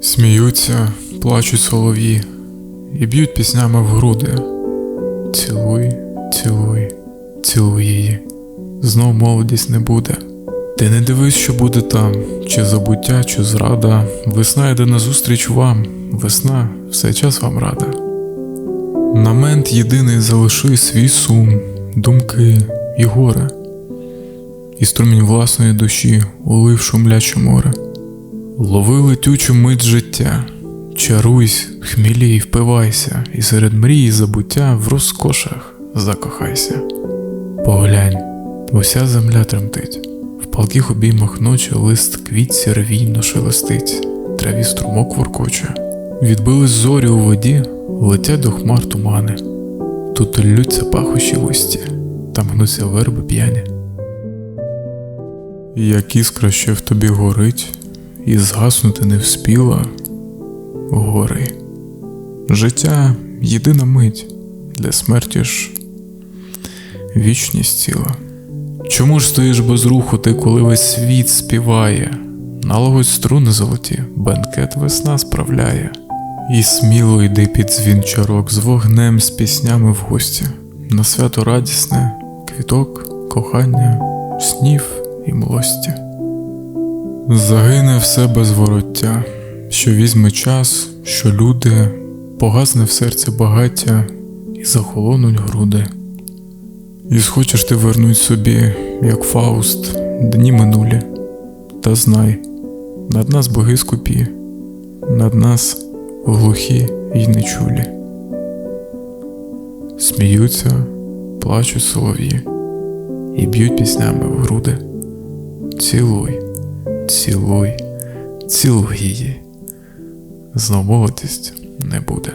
Сміються, плачуть солов'ї і б'ють піснями в груди. Цілуй, цілуй, цілуй її. Знов молодість не буде. Ти не дивись, що буде там, чи забуття, чи зрада. Весна йде назустріч вам, весна все час вам рада. На мент єдиний залиши свій сум, думки і горе, і струмінь власної душі улив шумляче море. Лови летючу мить життя, чаруйсь, хмілій, впивайся, і серед мрій і забуття в розкошах закохайся. Поглянь, уся земля тремтить, в палких обіймах ночі лист квітці рвійно шелестить, траві струмок воркоче. Відбились зорі у воді, летять до хмар тумани. Тут ллються пахощі густі, там гнуться верби п'яні. Як іскра ще в тобі горить, і згаснути не вспіла, гори. Життя єдина мить, для смерті ж вічність ціла. Чому ж стоїш без руху ти, коли весь світ співає? Налагодь струни золоті, бенкет весна справляє. І сміло йди під дзвін чарок з вогнем, з піснями в гості, на свято радісне, квіток, кохання, снів і млості. Загине все без вороття, що візьме час, що люди, погасне в серці багаття і захолонуть груди. І схочеш ти вернуть собі, як Фауст, дні минулі, та знай, над нас боги скупі, над нас глухі й нечулі. Сміються, плачуть солов'ї і б'ють піснями в груди. Цілуй, цілуй, цілуй її. Знов молодість не буде.